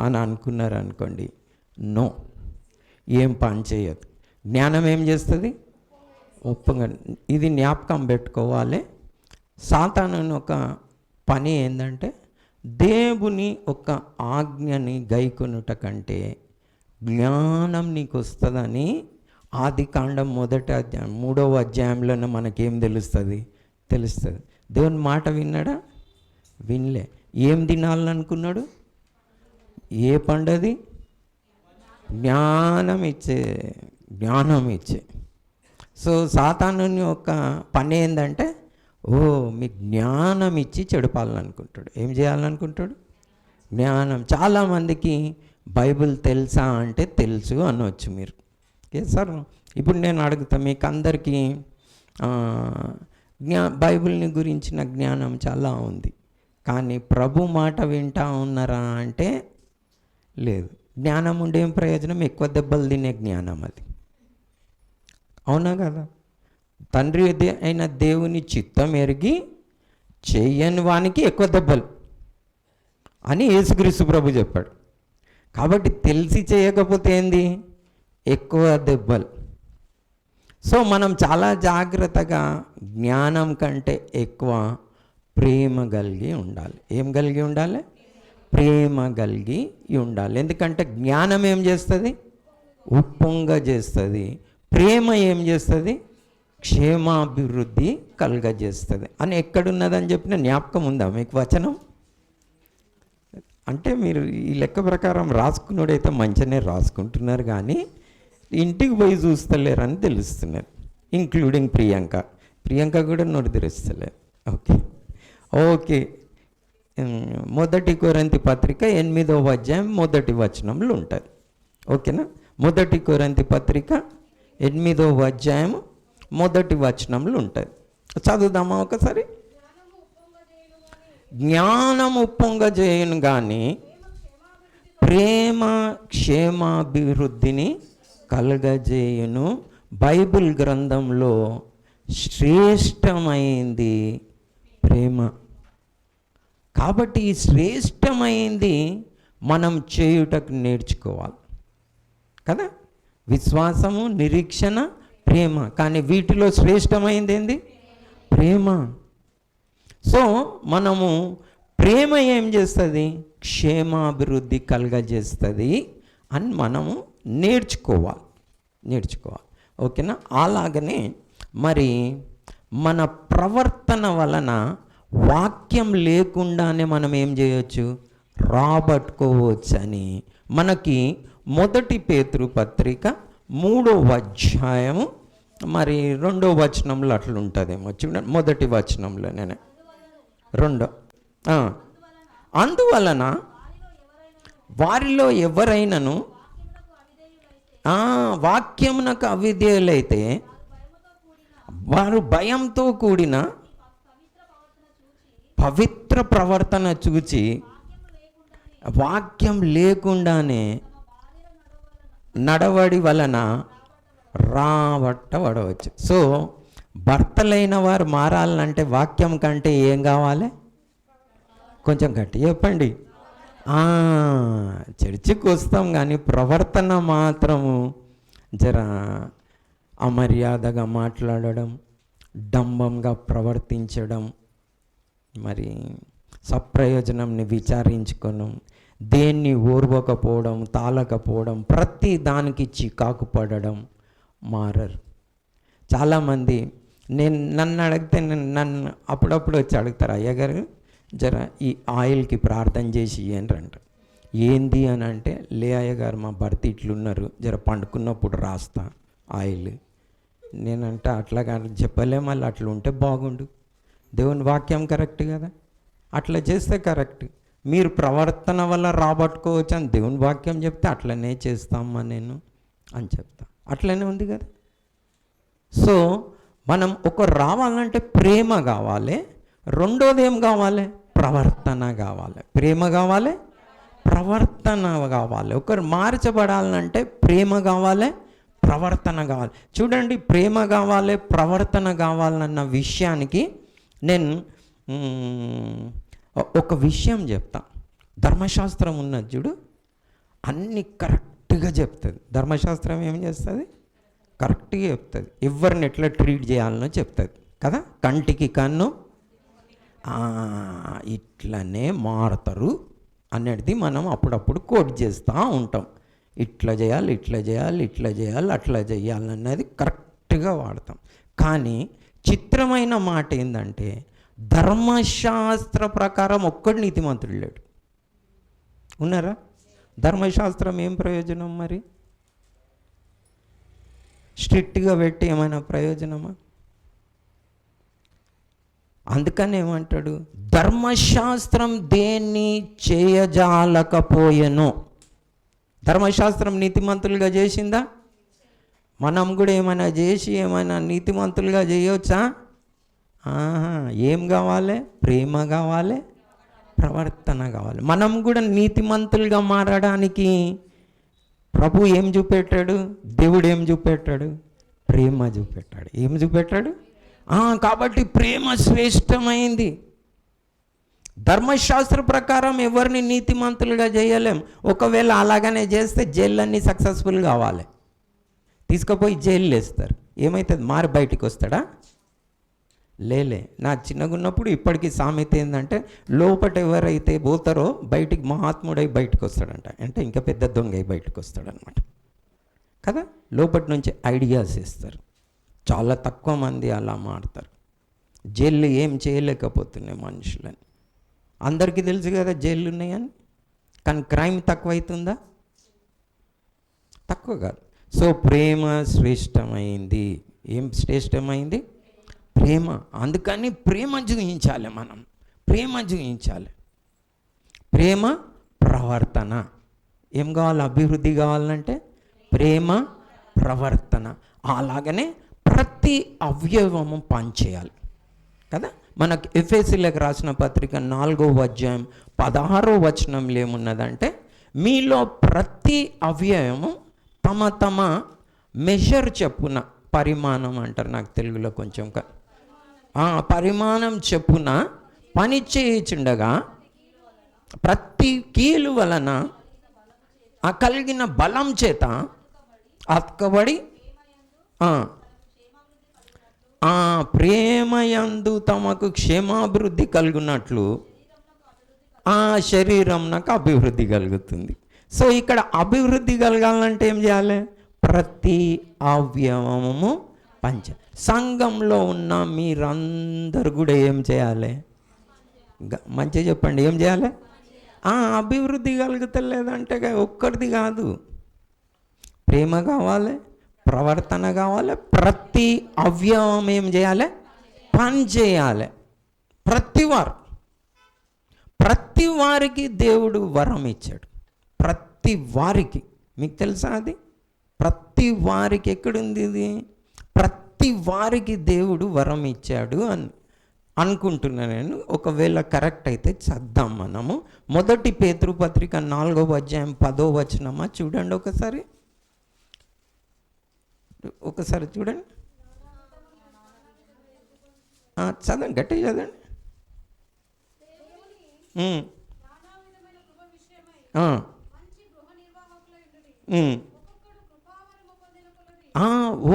అని అనుకున్నారు అనుకోండి నో ఏం పని చేయదు జ్ఞానం ఏం చేస్తుంది? ఒప్పంగా. ఇది జ్ఞాపకం పెట్టుకోవాలి. సాతాను ఒక పని ఏంటంటే దేవుని ఒక ఆజ్ఞని గైకొనుట కంటే జ్ఞానం నీకు వస్తుందని ఆది కాండం మొదటి అధ్యాయం మూడవ అధ్యాయంలోనే మనకేం తెలుస్తుంది? తెలుస్తుంది. దేవుని మాట విన్నాడా? వినలే. ఏం తినాలనుకున్నాడు? ఏ పండది? జ్ఞానం ఇచ్చే జ్ఞానం ఇచ్చే సో సాతాను యొక్క పని ఏంటంటే ఓ మీ జ్ఞానం ఇచ్చి చెడపాలనుకుంటాడు ఏం చేయాలనుకుంటాడు? జ్ఞానం. చాలామందికి బైబిల్ తెలుసా అంటే తెలుసు అనవచ్చు మీరు. ఏ సార్ ఇప్పుడు నేను అడుగుతా మీకు అందరికీ జ్ఞా బైబిల్ని గురించిన జ్ఞానం చాలా ఉంది. కానీ ప్రభు మాట వింటా ఉన్నారా అంటే లేదు. జ్ఞానం ఉండే ప్రయోజనం ఎక్కువ దెబ్బలు తినే జ్ఞానం అది. అవునా కదా? తండ్రి అయిన దేవుని చిత్తం ఎరిగి చెయ్యని వానికి ఎక్కువ దెబ్బలు అని యేసుక్రీస్తు ప్రభు చెప్పాడు. కాబట్టి తెలిసి చేయకపోతే ఏంది? ఎక్కువ దెబ్బలు. సో మనం చాలా జాగ్రత్తగా జ్ఞానం కంటే ఎక్కువ ప్రేమ కలిగి ఉండాలి. ఏం కలిగి ఉండాలి? ప్రేమ కలిగి ఉండాలి. ఎందుకంటే జ్ఞానం ఏం చేస్తుంది? ఉప్పొంగ చేస్తుంది. ప్రేమ ఏం చేస్తుంది? క్షేమాభివృద్ధి కలుగజేస్తుంది. అని ఎక్కడున్నదని చెప్పిన జ్ఞాపకం ఉందా మీకు వచనం? అంటే మీరు ఈ లెక్క ప్రకారం రాసుకున్నోడైతే మంచిగానే రాసుకుంటున్నారు కానీ ఇంటికి పోయి చూస్తలేరని తెలుస్తున్నారు ఇంక్లూడింగ్ ప్రియాంక. ప్రియాంక కూడా నోటి తెరుస్తలేదు. ఓకే ఓకే మొదటి కొరంతి పత్రిక ఎనిమిదవ అధ్యాయం మొదటి వచనంలో ఉంటుంది. ఓకేనా? మొదటి కొరంతి పత్రిక ఎనిమిదవ అధ్యాయం మొదటి వచనంలో ఉంటుంది. చదువుదామా ఒకసారి? జ్ఞానము పొంగజేయను కానీ ప్రేమ క్షేమాభివృద్ధిని కలగజేయును. బైబిల్ గ్రంథంలో శ్రేష్టమైంది ప్రేమ. కాబట్టి ఈ శ్రేష్టమైంది మనం చేయుటకు నేర్చుకోవాలి. కదా? విశ్వాసము నిరీక్షణ ప్రేమ. కానీ వీటిలో శ్రేష్టమైంది ఏంది? ప్రేమ. సో మనము ప్రేమ ఏం చేస్తుంది? క్షేమాభివృద్ధి కలగజేస్తుంది అని మనము నేర్చుకోవాలి. నేర్చుకోవాలి. ఓకేనా? అలాగనే మరి మన ప్రవర్తన వలన వాక్యం లేకుండానే మనం ఏం చేయొచ్చు? రాబట్టుకోవచ్చు అని మనకి మొదటి పేతృ పత్రిక మూడో అధ్యాయము మరి రెండో వచనంలో అట్లుంటుందేమో చూడండి. మొదటి వచనంలో నేను రెండో అందువలన వారిలో ఎవరైనాను వాక్యమునకు అవిధేయులైతే వారు భయంతో కూడిన పవిత్ర ప్రవర్తన చూచి వాక్యం లేకుండానే నడవడి వలన రాబట్టబడవచ్చు. సో భర్తలైన వారు మారాలంటే వాక్యం కంటే ఏం కావాలి? కొంచెం గట్టి చెప్పండి. చర్చికి వస్తాం కానీ ప్రవర్తన మాత్రము జర అమర్యాదగా మాట్లాడడం డంబంగా ప్రవర్తించడం మరి సప్రయోజనంని విచారించుకోను. దేన్ని ఓర్వకపోవడం తాళకపోవడం ప్రతి దానికి చికాకు పడడం మారరు. చాలామంది నేను నన్ను అడిగితే నేను నన్ను అప్పుడప్పుడు వచ్చి అడుగుతారు అయ్యగారు జర ఈ ఆయిల్కి ప్రార్థన చేసి ఇయ్యండి అంట ఏంది అని అంటే లే అయ్యగారు మా భర్త ఇట్లున్నారు జర పండుకున్నప్పుడు రాస్తా ఆయిల్. నేనంటే అట్లా కానీ చెప్పలే మళ్ళీ అట్లా ఉంటే బాగుండు. దేవుని వాక్యం కరెక్ట్ కదా? అట్లా చేస్తే కరెక్ట్. మీరు ప్రవర్తన వల్ల రాబట్టుకోవచ్చు అని దేవుని వాక్యం చెప్తే అట్లనే చేస్తామా నేను అని చెప్తా. అట్లనే ఉంది కదా? సో మనం ఒక రావాలంటే ప్రేమ కావాలి. రెండోది ఏం కావాలి? ప్రవర్తన కావాలి. ప్రేమ కావాలి? ప్రవర్తన కావాలి. ఒకరు మార్చబడాలంటే ప్రేమ కావాలి ప్రవర్తన కావాలి. చూడండి ప్రేమ కావాలి ప్రవర్తన కావాలన్న విషయానికి నేను ఒక విషయం చెప్తా. ధర్మశాస్త్రం ఉన్నది చూడు అన్ని కరెక్ట్గా చెప్తుంది. ధర్మశాస్త్రం ఏం చేస్తుంది? కరెక్ట్గా చెప్తుంది. ఎవరిని ఎట్లా ట్రీట్ చేయాలనో చెప్తుంది. కదా? కంటికి కన్ను. ఇట్లనే మారుతారు అనేది మనం అప్పుడప్పుడు కోట్ చేస్తూ ఉంటాం. ఇట్లా చేయాలి ఇట్లా చేయాలి ఇట్లా చేయాలి అట్లా చేయాలి అన్నది కరెక్ట్గా వాడతాం. కానీ చిత్రమైన మాట ఏంటంటే ధర్మశాస్త్ర ప్రకారం ఒక్కడు నీతిమంతుడు లేడు. ఉన్నారా? ధర్మశాస్త్రం ఏం ప్రయోజనం మరి? స్ట్రిక్ట్గా పెట్టి ఏమైనా ప్రయోజనమా? అందుకని ఏమంటాడు? ధర్మశాస్త్రం దేన్ని చేయజాలకపోయెను. ధర్మశాస్త్రం నీతిమంతులుగా చేసిందా? మనం కూడా ఏమైనా చేసి ఏమైనా నీతిమంతులుగా చేయవచ్చా ఆహా, ఏం కావాలి? ప్రేమ కావాలి? ప్రవర్తన కావాలి. మనం కూడా నీతిమంతులుగా మారడానికి ప్రభు ఏం చూపెట్టాడు? దేవుడు ఏం చూపెట్టాడు? ప్రేమ చూపెట్టాడు. ఏం చూపెట్టాడు? కాబట్టి ప్రేమ శ్రేష్టమైంది. ధర్మశాస్త్ర ప్రకారం ఎవరిని నీతిమంతులుగా చేయలేం. ఒకవేళ అలాగనే చేస్తే జైళ్ళన్నీ సక్సెస్ఫుల్ కావాలి. తీసుకుపోయి జైలు వేస్తారు ఏమవుతుంది మారి బయటికి వస్తాడా లేలే. నా చిన్నగా ఉన్నప్పుడు ఇప్పటికీ సామెత ఏంటంటే లోపట ఎవరైతే పోతారో బయటికి మహాత్ముడై బయటకు వస్తాడంట అంటే ఇంకా పెద్ద దొంగ అయి బయటకు వస్తాడనమాట కదా? లోపటి నుంచి ఐడియాస్ ఇస్తారు చాలా తక్కువ మంది అలా మారుతారు. జైలు ఏం చేయలేకపోతున్నాయి మనుషులని. అందరికీ తెలుసు కదా జైళ్ళు ఉన్నాయని కానీ క్రైమ్ తక్కువ అవుతుందా తక్కువ కాదు. సో ప్రేమ శ్రేష్టమైంది. ఏం శ్రేష్టమైంది? ప్రేమ. అందుకని ప్రేమ చూపించాలి మనం. ప్రేమ చూపించాలి ప్రేమ ప్రవర్తన. ఏం కావాలి అభివృద్ధి కావాలంటే ప్రేమ ప్రవర్తన. అలాగనే ప్రతి అవయవము పనిచేయాలి. కదా? మనకు ఎఫ్ఎస్సీలకు రాసిన పత్రిక నాలుగో అధ్యాయం పదహారో వచనంలో ఏమున్నదంటే మీలో ప్రతి అవయవము తమ తమ మెషర్ చెప్పున పరిమాణం అంటారు నాకు తెలుగులో కొంచెం క- ఆ, పరిమాణం చెప్పున పని చేయుచుండగా ప్రతి కీలు వలన ఆ కలిగిన బలం చేత అతకబడి ఆ, ఆ ప్రేమయందు తమకు క్షేమాభివృద్ధి కలుగునట్లు ఆ శరీరం నాకు అభివృద్ధి కలుగుతుంది. సో ఇక్కడ అభివృద్ధి కలగాలంటే ఏం చేయాలి? ప్రతి అవయవము పంచ. సంఘంలో ఉన్న మీరందరూ కూడా ఏం చేయాలి? మంచిగా చెప్పండి ఏం చేయాలి? అభివృద్ధి కలుగుతలేదంటే ఒక్కరిది కాదు. ప్రేమ కావాలి ప్రవర్తన కావాలి ప్రతి అవయవం ఏం చేయాలి? పని చేయాలి. ప్రతి వారు. ప్రతి వారికి దేవుడు వరం ఇచ్చాడు. ప్రతి వారికి మీకు తెలుసా అది? ప్రతి వారికి ఎక్కడుంది ఇది? ప్రతి వారికి దేవుడు వరం ఇచ్చాడు అని అనుకుంటున్నా నేను. ఒకవేళ కరెక్ట్ అయితే చద్దాం మనము. మొదటి పేతృపత్రిక నాలుగవ అధ్యాయం పదో వచనమా? చూడండి ఒకసారి. ఒకసారి చూడండి. చదవండి గట్టిగా చదవండి. ఆ.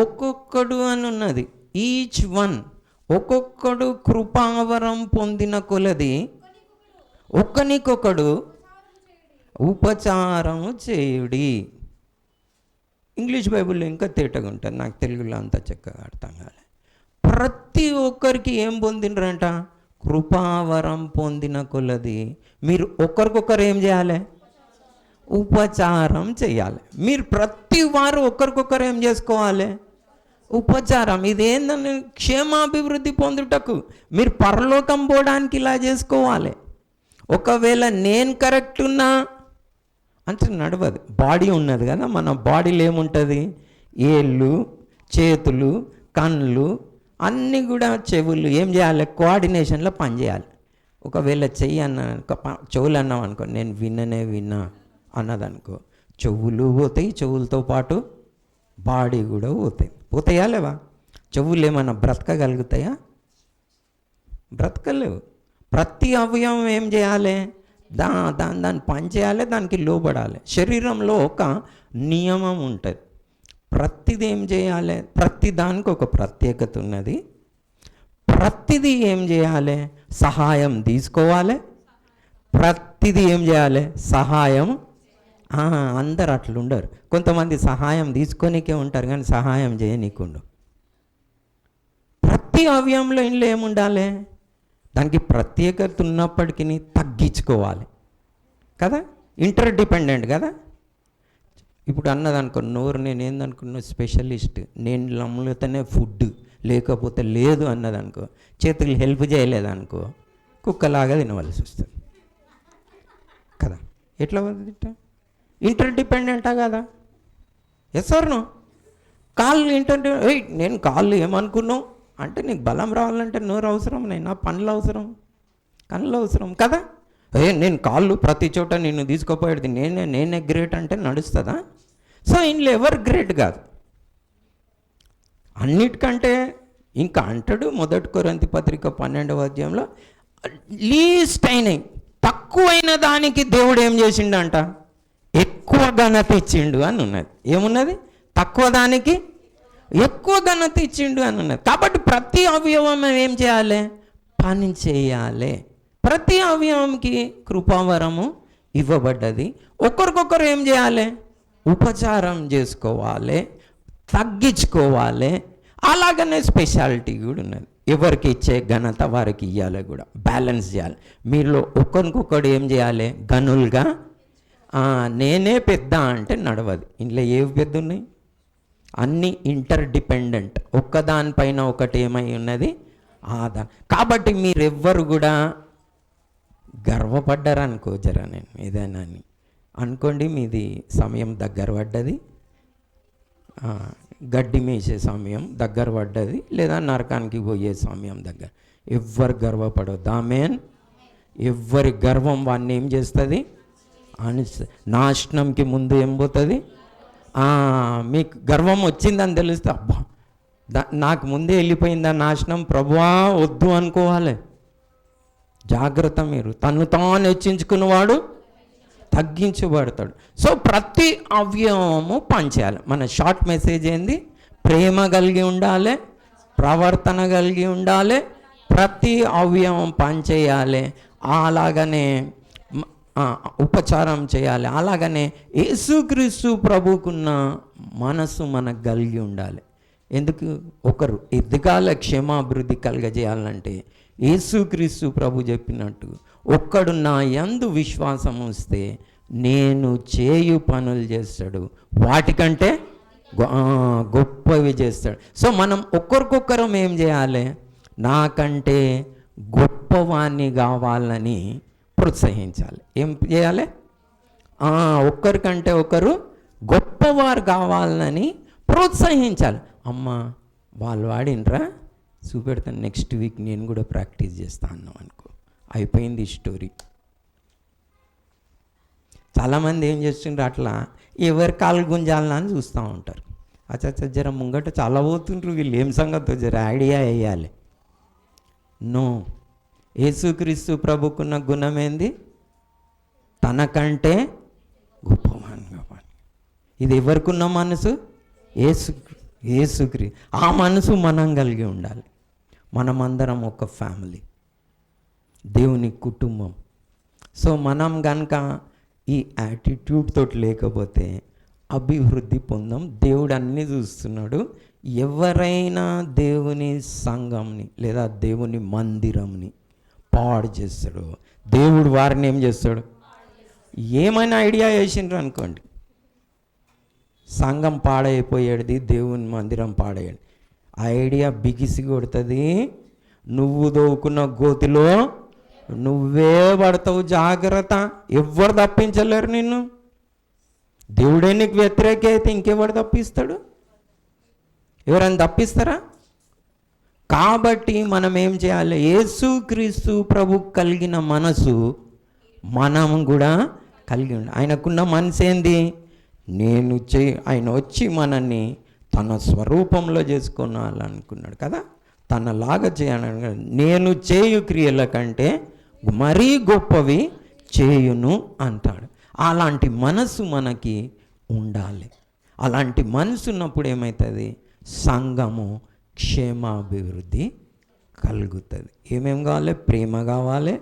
ఒక్కొక్కడు అని ఉన్నది ఈచ్ వన్ ఒక్కొక్కడు కృపావరం పొందిన కొలది. ఒక్కనికొకడు ఉపచారము చేయుడి. ఇంగ్లీష్ బైబిల్లో ఇంకా తేటగా ఉంటుంది. నాకు తెలుగులో అంత చక్కగా అర్థం కాలే. ప్రతి ఒక్కరికి ఏం పొందినరంట? కృపావరం పొందిన కొలది. మీరు ఒకరికొకరు ఏం చేయాలి? ఉపచారం చేయాలి. మీరు ప్రతి వారు ఒకరికొకరు ఏం చేసుకోవాలి? ఉపచారం. ఇదేందని క్షేమాభివృద్ధి పొందుటకు మీరు పరలోకం పోవడానికి ఇలా చేసుకోవాలి. ఒకవేళ నేను కరెక్ట్ ఉన్నా అంటే నడవదు. బాడీ ఉన్నది కదా మన బాడీలో ఏముంటుంది? ఏళ్ళు చేతులు కళ్ళు అన్నీ కూడా చెవులు. ఏం చేయాలి? కోఆర్డినేషన్లో పనిచేయాలి. ఒకవేళ చెయ్యి అన్న చెవులు అన్నాం అనుకో నేను విన్ననే విన్నా. అన్నదనుకో. చెవులు పోతాయి చెవులతో పాటు బాడీ కూడా పోతాయి. పోతాయా లేవా? చెవులు ఏమైనా బ్రతకగలుగుతాయా? బ్రతకలేవు. ప్రతి అవయవం ఏం చేయాలి? దా దాని దాన్ని పనిచేయాలి దానికి లోబడాలి. శరీరంలో ఒక నియమం ఉంటుంది. ప్రతిది ఏం చేయాలి? ప్రతి దానికి ఒక ప్రత్యేకత ఉన్నది. ప్రతిదీ ఏం చేయాలి? సహాయం తీసుకోవాలి. ప్రతిదీ ఏం చేయాలి? సహాయం అందరు అట్లా ఉండరు కొంతమంది సహాయం తీసుకొనికే ఉంటారు కానీ సహాయం చేయనీకుండు ప్రతి అవయంలో ఇంట్లో ఏముండాలి? దానికి ప్రత్యేకత ఉన్నప్పటికీ తగ్గించుకోవాలి. కదా? ఇంటర్ డిపెండెంట్ కదా? ఇప్పుడు అన్నదనుకో నోరు నేను ఏందనుకున్నా స్పెషలిస్ట్. నేను నమ్ములతోనే ఫుడ్ లేకపోతే లేదు అన్నదనుకో చేతులు హెల్ప్ చేయలేదనుకో కుక్కలాగా తినవలసి వస్తుంది కదా? ఎట్లా తింటా ఇంటర్ డిపెండెంటా కదా ఎస్ నో కాళ్ళు ఇంటర్ ఏయ్ నేను కాళ్ళు ఏమనుకున్నావు? అంటే నీకు బలం రావాలంటే నోరు అవసరం నేను నా పనులు అవసరం కళ్ళు అవసరం కదా? ఏ నేను కాళ్ళు ప్రతి చోట నిన్ను తీసుకుపోయేది నేనే నేనే గ్రేట్ అంటే నడుస్తుందా? సో ఇంట్లో ఎవరు గ్రేట్ కాదు. అన్నిటికంటే ఇంకా అంటాడు మొదటి కొరంతి పత్రిక పన్నెండవ అధ్యాయంలో లీస్ట్ అయినాయి తక్కువైన దానికి దేవుడు ఏం చేసిండంట? ఎక్కువ ఘనత ఇచ్చిండు అని ఉన్నది. ఏమున్నది? తక్కువ దానికి ఎక్కువ ఘనత ఇచ్చిండు అని ఉన్నది. కాబట్టి ప్రతి అవయవం ఏం చేయాలి? పని చేయాలి. ప్రతి అవయవంకి కృపావరము ఇవ్వబడ్డది. ఒకరికొకరు ఏం చేయాలి? ఉపచారం చేసుకోవాలి. తగ్గించుకోవాలి. అలాగనే స్పెషాలిటీ కూడా ఉన్నది. ఎవరికి ఇచ్చే ఘనత వారికి ఇవ్వాలి కూడా. బ్యాలెన్స్ చేయాలి. మీలో ఒకరికొకడు ఏం చేయాలి? గనులుగా నేనే పెద్ద అంటే నడవదు. ఇంట్లో ఏవి పెద్ద ఉన్నాయి అన్నీ ఇంటర్ డిపెండెంట్ ఒక్కదానిపైన ఒకటి ఏమై ఉన్నది? ఆదా. కాబట్టి మీరెవ్వరు కూడా గర్వపడ్డారు అనుకో జరా నేను ఏదైనా అని. అనుకోండి మీది సమయం దగ్గర పడ్డది. గడ్డి మేసే సమయం దగ్గర పడ్డది. లేదా నరకానికి పోయే సమయం దగ్గర. ఎవ్వరు గర్వపడద్దు. ఆమెన్. ఎవ్వరి గర్వం వాడిని ఏం చేస్తుంది? అని నాశనంకి ముందు ఏం పోతుంది? మీకు గర్వం వచ్చిందని తెలిస్తే. అబ్బా దా నాకు ముందే వెళ్ళిపోయిందా నాశనం? ప్రభువా వద్దు అనుకోవాలి. జాగ్రత్త మీరు. తను తాను హెచ్చించుకున్నవాడు తగ్గించబడతాడు. సో ప్రతి అవయవము పనిచేయాలి మన షార్ట్ మెసేజ్ ఏంది? ప్రేమ కలిగి ఉండాలి ప్రవర్తన కలిగి ఉండాలి ప్రతి అవయవం పనిచేయాలి అలాగనే ఉపచారం చేయాలి. అలాగనే యేసుక్రీస్తు ప్రభుకున్న మనసు మనకు కలిగి ఉండాలి. ఎందుకు? ఒకరు ఎదగాల క్షేమాభివృద్ధి కలగజేయాలంటే యేసుక్రీస్తు ప్రభు చెప్పినట్టు ఒక్కడు నా యందు విశ్వాసం వస్తే నేను చేయు పనులు చేస్తాడు. వాటికంటే గొ- గొప్పవి చేస్తాడు. సో మనం ఒక్కరికొక్కరం ఏం చేయాలి? నాకంటే గొప్పవాణ్ణి కావాలని ప్రోత్సహించాలి. ఏం చేయాలి? ఒక్కరికంటే ఒకరు గొప్పవారు కావాలని ప్రోత్సహించాలి. అమ్మ వాళ్ళు వాడినరా? చూపెడతాను నెక్స్ట్ వీక్ నేను కూడా ప్రాక్టీస్ చేస్తా అన్నాం అనుకో. అయిపోయింది ఈ స్టోరీ చాలామంది ఏం చేస్తుండ్రు అట్లా? ఎవరి కాలు గుంజాలనా అని చూస్తూ ఉంటారు. అచ్చ జర ముంగట చాలా పోతుండ్రు వీళ్ళు. ఏం సంగతో జర ఐడియా వేయాలి. నో యేసుక్రీస్తు ప్రభుకున్న గుణం ఏంది తనకంటే గొప్పవాన్ వాడు. ఇది ఎవరికున్న మనసు? ఏసు ఏసుక్రీ ఆ మనసు మనం కలిగి ఉండాలి. మనమందరం ఒక ఫ్యామిలీ. దేవుని కుటుంబం. సో మనం కనుక ఈ యాటిట్యూడ్ తోటి లేకపోతే అభివృద్ధి పొందాం. దేవుడు అన్నీ చూస్తున్నాడు. ఎవరైనా దేవుని సంఘంని లేదా దేవుని మందిరంని పాడు చేస్తాడు. దేవుడు వారిని ఏం చేస్తాడు? ఏమైనా ఐడియా వేసిండ్రు అనుకోండి. సంఘం పాడైపోయేది దేవుని మందిరం పాడేయండి ఆ ఐడియా బిగిసి కొడుతుంది. నువ్వు దోవుకున్న గోతిలో నువ్వే పడతావు జాగ్రత్త. ఎవ్వరు తప్పించలేరు నిన్ను. దేవుడే నీకు వ్యతిరేక అయితే ఇంకెవడు తప్పిస్తాడు? ఎవరైనా తప్పిస్తారా? కాబట్టి మనం ఏం చేయాలి? యేసుక్రీస్తు ప్రభు కలిగిన మనసు మనం కూడా కలిగి ఉండాలి. ఆయనకున్న మనసు ఏంది? నేను చే ఆయన వచ్చి మనల్ని తన స్వరూపంలో చేసుకోవాలనుకున్నాడు కదా? తనలాగా చేయాలని నేను చేయు క్రియల కంటే మరీ గొప్పవి చేయును అంటాడు. అలాంటి మనసు మనకి ఉండాలి. అలాంటి మనసు ఉన్నప్పుడు ఏమవుతుంది సంఘము క్షేమాభివృద్ధి కలుగుతుంది. ఏమేం కావాలి? ప్రేమ కావాలి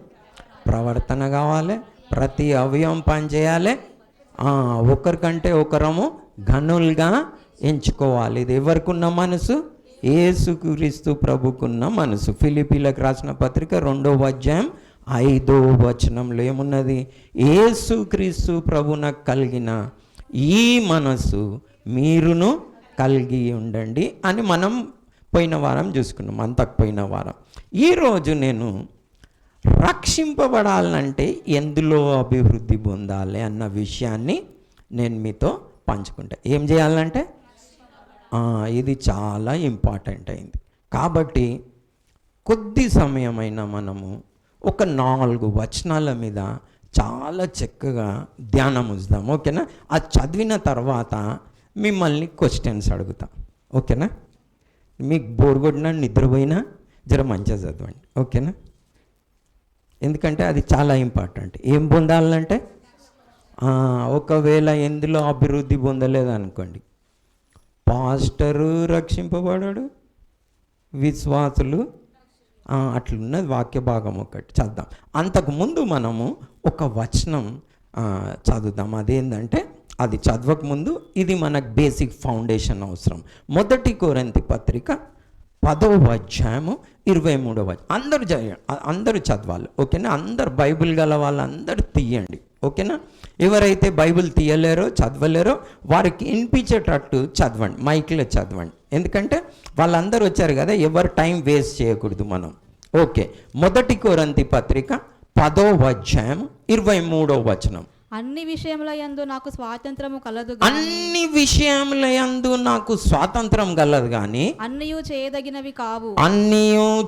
ప్రవర్తన కావాలి ప్రతి అవయవం పనిచేయాలి. ఒకరికంటే ఒకరము ఘనులుగా ఎంచుకోవాలి. ఇది ఎవరికున్న మనసు? ఏసుక్రీస్తు ప్రభుకున్న మనసు. ఫిలిపీలకు రాసిన పత్రిక రెండవ అధ్యాయం ఐదో వచనంలో ఏమున్నది? ఏసుక్రీస్తు ప్రభున కలిగిన ఈ మనసు మీరును కలిగి ఉండండి అని మనం పోయిన వారం చూసుకున్నాం అంతకు పోయిన వారం ఈరోజు నేను రక్షింపబడాలంటే ఎందులో అభివృద్ధి పొందాలి అన్న విషయాన్ని నేను మీతో పంచుకుంటా. ఏం చేయాలంటే ఇది చాలా ఇంపార్టెంట్ అయింది. కాబట్టి కొద్ది సమయమైనా మనము ఒక నాలుగు వచనాల మీద చాలా చక్కగా ధ్యానం ఉంచుదాం. ఓకేనా? అది చదివిన తర్వాత మిమ్మల్ని క్వశ్చన్స్ అడుగుతాం. ఓకేనా? మీకు బోర్ కొట్టినా నిద్రపోయినా జర మంచిగా చదవండి. ఓకేనా? ఎందుకంటే అది చాలా ఇంపార్టెంట్. ఏం పొందాలంటే ఒకవేళ ఎందులో అభివృద్ధి పొందలేదు అనుకోండి పాస్టరు రక్షింపబడాడు విశ్వాసులు అట్లున్నది వాక్య భాగం ఒకటి చదుదాం అంతకుముందు మనము ఒక వచనం చదువుదాం అదేంటంటే అది చదవక ముందు ఇది మనకు బేసిక్ ఫౌండేషన్ అవసరం. మొదటి కోరంతి పత్రిక పదవ అధ్యాయము ఇరవై మూడవ అధ్యాయం. అందరూ అందరూ చదవాలి ఓకేనా? అందరు బైబిల్ గల వాళ్ళందరూ తీయండి ఓకేనా? ఎవరైతే బైబిల్ తీయలేరో చదవలేరో వారికి వినిపించేటట్టు చదవండి మైక్లో చదవండి. ఎందుకంటే వాళ్ళందరూ వచ్చారు కదా ఎవరు టైం వేస్ట్ చేయకూడదు మనం. ఓకే మొదటి కోరంతి పత్రిక పదో అధ్యాయం ఇరవై మూడో వచనం. అన్ని విషయముల యందు నాకు స్వాతంత్రము కలదు గాని అన్ని విషయముల యందు నాకు స్వాతంత్రం గలదు కానీ అన్నియు చేయదగినవి కావు. అన్నీ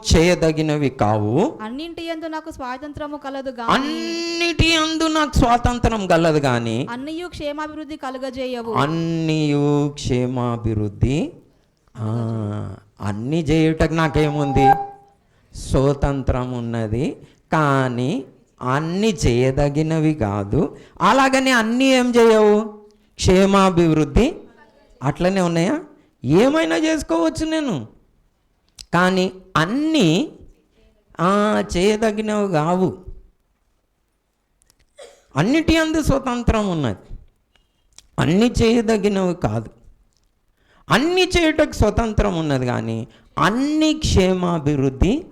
చేయదగినవి కావు. అన్నింటి యందు నాకు స్వాతంత్రము కలదు గాని అన్నిటి అందు నాకు స్వాతంత్రం గలదు కానీ అన్నియు క్షేమాభివృద్ధి కలుగజేయవు. అన్నీయు క్షేమాభివృద్ధి ఆ, అన్ని చేయుటకు నాకేముంది? స్వతంత్రం ఉన్నది కానీ అన్ని చేయదగినవి కాదు. అలాగనే అన్నీ ఏం చేయవు? క్షేమాభివృద్ధి. అట్లనే ఉన్నాయా? ఏమైనా చేసుకోవచ్చు నేను. కానీ అన్నీ చేయదగినవి కావు. అన్నిటి అందు స్వతంత్రం ఉన్నది. అన్ని చేయదగినవి కాదు. అన్ని చేయటకు స్వతంత్రం ఉన్నది కానీ అన్ని క్షేమాభివృద్ధి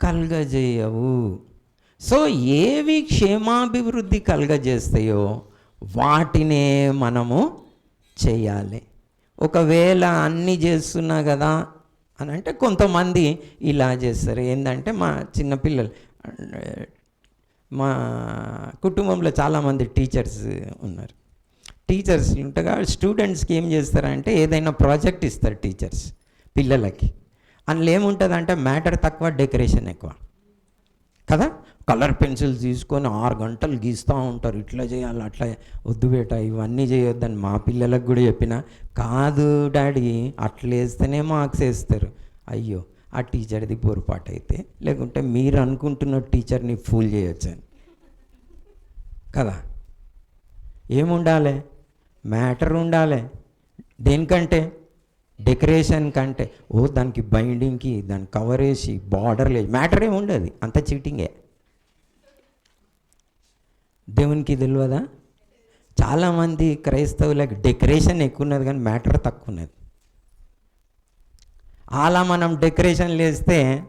కలగజేయవు. సో ఏవి క్షేమాభివృద్ధి కలగజేస్తాయో వాటినే మనము చేయాలి. ఒకవేళ అన్నీ చేస్తున్నా కదా అని అంటే కొంతమంది ఇలా చేస్తారు. ఏంటంటే మా చిన్నపిల్లలు మా కుటుంబంలో చాలామంది టీచర్స్ ఉన్నారు. టీచర్స్ ఉంటగా స్టూడెంట్స్కి ఏం చేస్తారంటే ఏదైనా ప్రాజెక్ట్ ఇస్తారు టీచర్స్ పిల్లలకి. అందులో ఏముంటుందంటే మ్యాటర్ తక్కువ డెకరేషన్ ఎక్కువ. కదా? కలర్ పెన్సిల్స్ తీసుకొని ఆరు గంటలు గీస్తూ ఉంటారు. ఇట్లా చేయాలి అట్లా వద్దు బేట ఇవన్నీ చేయొద్దని మా పిల్లలకు కూడా చెప్పిన కాదు డాడీ అట్లా వేస్తేనే మార్క్స్ వేస్తారు. అయ్యో ఆ టీచర్ది పొరపాటు అయితే లేకుంటే మీరు అనుకుంటున్న టీచర్ని ఫూల్ చేయొచ్చని. కదా? ఏముండాలి? మ్యాటర్ ఉండాలి. దేనికంటే? డెకరేషన్ కంటే. ఓ దానికి బైండింగ్కి దాని కవర్ వేసి బార్డర్ లేదు మ్యాటర్ ఏమి ఉండదు. అంత చీటింగే. దేవునికి తెలియదా? చాలామంది క్రైస్తవులకు డెకరేషన్ ఎక్కువ ఉన్నది కానీ మ్యాటర్ తక్కువ ఉన్నది అలా మనం డెకరేషన్ లేస్తే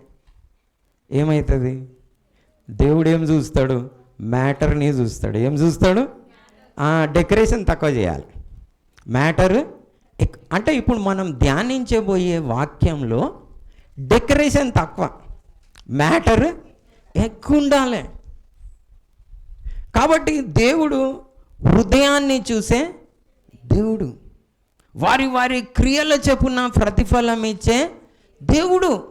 ఏమవుతుంది దేవుడు ఏం చూస్తాడు? మ్యాటర్ని చూస్తాడు. ఏం చూస్తాడు? డెకరేషన్ తక్కువ చేయాలి. మ్యాటర్ ఎక్- అంటే ఇప్పుడు మనం ధ్యానించబోయే వాక్యంలో డెకరేషన్ తక్కువ. మ్యాటర్ ఎక్కువ ఉండాలి. కాబట్టి దేవుడు హృదయాన్ని చూసే దేవుడు. వారి వారి క్రియల చెప్పున ప్రతిఫలం ఇచ్చే దేవుడు.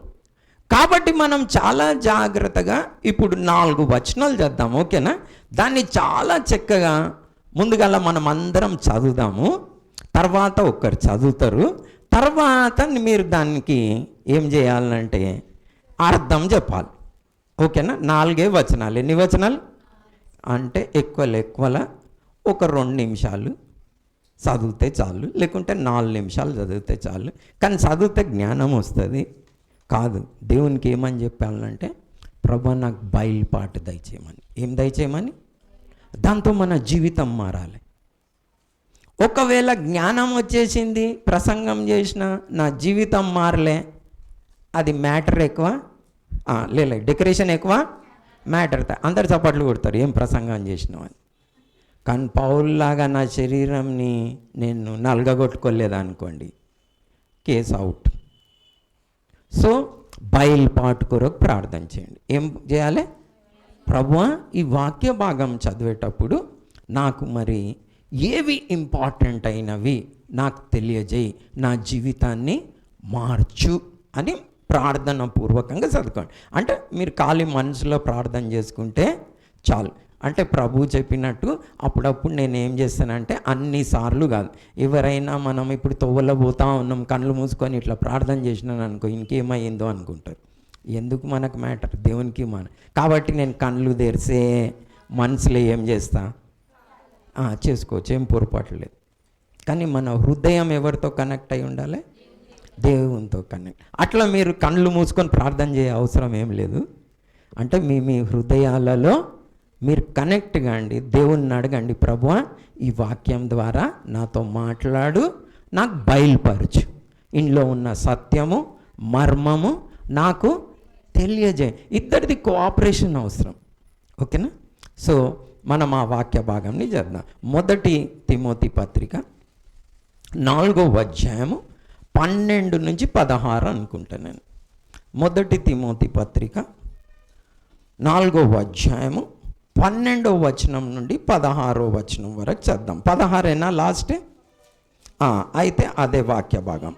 కాబట్టి మనం చాలా జాగ్రత్తగా ఇప్పుడు నాలుగు వచనాలు చేద్దాం ఓకేనా? దాన్ని చాలా చక్కగా ముందుగల మనం అందరం చదువుదాము. తర్వాత ఒక్కరు చదువుతారు. తర్వాత మీరు దానికి ఏం చేయాలంటే అర్థం చెప్పాలి. ఓకేనా? నాలుగే వచనాలు. ఎన్ని వచనాలు? అంటే ఎక్కువ ఎక్కువల ఒక రెండు నిమిషాలు చదివితే చాలు లేకుంటే నాలుగు నిమిషాలు చదివితే చాలు. కానీ చదివితే జ్ఞానం వస్తుంది. కాదు దేవునికి ఏమని చెప్పాలంటే ప్రభా నాకు బయలుపాటు దయచేయమని. ఏం దయచేయమని? దాంతో మన జీవితం మారాలి. ఒకవేళ జ్ఞానం వచ్చేసింది ప్రసంగం చేసిన నా జీవితం మారలే అది మ్యాటర్ ఎక్కువ? లేదు లేలే డెకరేషన్ ఎక్కువ? మ్యాటర్ అందరు చప్పట్లు కొడతారు ఏం ప్రసంగం చేసినావు కానీ పౌల్లాగా నా శరీరంని నేను నలగగొట్టుకోలేదు అనుకోండి కేస్ అవుట్. సో బయలుపాటు కొరకు ప్రార్థన చేయండి. ఏం చేయాలి? ప్రభువా ఈ వాక్య భాగం చదివేటప్పుడు నాకు మరి ఏవి ఇంపార్టెంట్ అయినవి నాకు తెలియజేయి నా జీవితాన్ని మార్చు అని ప్రార్థన పూర్వకంగా చదువుకోండి. అంటే మీరు ఖాళీ మనసులో ప్రార్థన చేసుకుంటే చాలు. అంటే ప్రభు చెప్పినట్టు అప్పుడప్పుడు నేను ఏం చేస్తానంటే అన్నిసార్లు కాదు. ఎవరైనా మనం ఇప్పుడు తొవ్వలో పోతా ఉన్నాం కళ్ళు మూసుకొని ఇట్లా ప్రార్థన చేసినాను అనుకో ఇంకేమైందో అనుకుంటారు. ఎందుకు మనకు మ్యాటర్? దేవునికి మన. కాబట్టి నేను కళ్ళు తెరిసే మనసులో ఏం చేస్తా? చేసుకోవచ్చు. ఏం పొరపాటు లేదు. కానీ మన హృదయం ఎవరితో కనెక్ట్ అయి ఉండాలి? దేవునితో కనెక్ట్ అట్లా మీరు కళ్ళు మూసుకొని ప్రార్థన చేయ అవసరం ఏం లేదు. అంటే మీ మీ హృదయాలలో మీరు కనెక్ట్ కాండి దేవుణ్ణి అడగండి ప్రభువా ఈ వాక్యం ద్వారా నాతో మాట్లాడు నాకు బయలుపరచు. ఇంట్లో ఉన్న సత్యము మర్మము నాకు తెలియజేయ. ఇద్దరిది కోఆపరేషన్ అవసరం. ఓకేనా? సో మనం ఆ వాక్య భాగంని చేద్దాం. మొదటి తిమోతి పత్రిక నాలుగో అధ్యాయము పన్నెండు నుంచి పదహారు అనుకుంటా నేను. మొదటి తిమోతి పత్రిక నాలుగో అధ్యాయము పన్నెండో వచనం నుండి పదహారో వచనం వరకు చేద్దాం. పదహారేనా లాస్ట్? అయితే అదే వాక్య భాగం